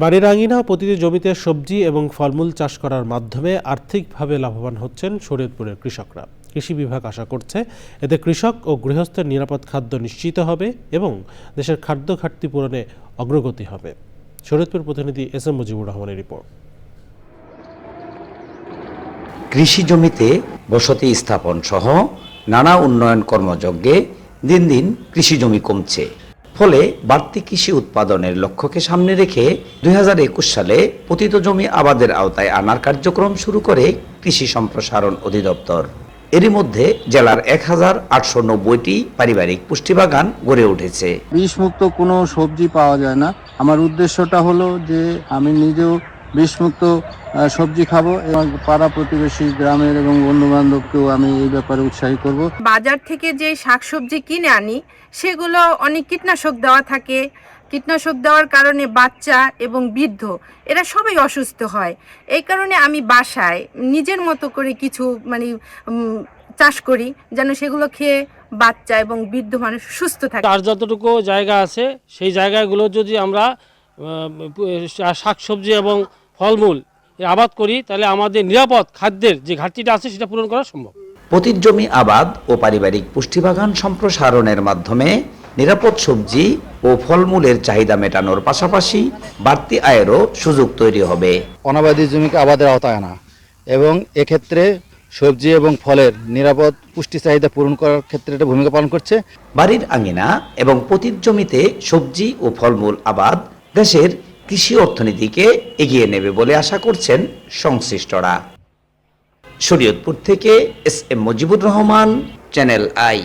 বাড়ির আঙিনা প্রতিটি জমিতে সবজি এবং ফলমূল চাষ করার মাধ্যমে আর্থিকভাবে লাভবান হচ্ছেন শরীয়তপুরের কৃষকরা। কৃষি বিভাগ আশা করছে এতে কৃষক ও গৃহস্থের নিরাপদ খাদ্য নিশ্চিত হবে এবং দেশের খাদ্য ঘাটতি পূরণে অগ্রগতি হবে। শরীয়তপুর প্রতিনিধি এস এম মুজিবুর রহমানের রিপোর্ট। কৃষি জমিতে বসতি স্থাপন সহ নানা উন্নয়ন কর্মযজ্ঞে দিন দিন কৃষি জমি কমছে। ফলে বাড়তি কৃষি উৎপাদনের লক্ষ্যকে সামনে রেখে দু হাজার একুশ সালে পতিত জমি আবাদের আওতায় আনার কার্যক্রম শুরু করে কৃষি সম্প্রসারণ অধিদপ্তর। এরই মধ্যে জেলার এক হাজার আটশো নব্বইটি পারিবারিক পুষ্টি বাগান গড়ে উঠেছে। বিষমুক্ত কোনো সবজি পাওয়া যায় না। আমার উদ্দেশ্যটা হলো যে আমি নিজেও বিষমুক্ত সবজি খাব এবং পাড়া প্রতিবেশী গ্রামের এবং বন্ধু বান্ধবকেও আমি এই ব্যাপারে উৎসাহী করব। বাজার থেকে যে শাকসবজি কিনে আনি সেগুলো অনেক কীটনাশক দেওয়া থাকে। কীটনাশক দেওয়ার কারণে বাচ্চা এবং বৃদ্ধ এরা সবাই অসুস্থ হয়। এই কারণে আমি বাসায় নিজের মতো করে কিছু মানে চাষ করি যেন সেগুলো খেয়ে বাচ্চা এবং বৃদ্ধ মানুষ সুস্থ থাকে। আর যতটুকু জায়গা আছে সেই জায়গাগুলো যদি আমরা শাক সবজি এবং ফলমূল আবাদ করি তাহলে আমাদের নিরাপদ খাদ্যের যে ঘাটতিটা আছে সেটা পূরণ করা সম্ভব। পতিত জমি আবাদ ও পারিবারিক পুষ্টিবাগান সম্প্রসারণের মাধ্যমে নিরাপদ সবজি ও ফলমূলের চাহিদা মেটানোর পাশাপাশি বাড়তি আয়েরও সুযোগ তৈরি হবে। অনাবাদী জমিকে আবাদের আওতায় আনা এবং এক্ষেত্রে সবজি এবং ফলের নিরাপদ পুষ্টি চাহিদা পূরণ করার ক্ষেত্রে এটা ভূমিকা পালন করছে। বাড়ির আঙিনা এবং পতিত জমিতে সবজি ও ফলমূল আবাদ দেশের কৃষি অর্থনীতিকে এগিয়ে নেবে বলে আশা করছেন সংশ্লিষ্টরা। শরীয়তপুর থেকে S M Mujibur Rahman, channel I.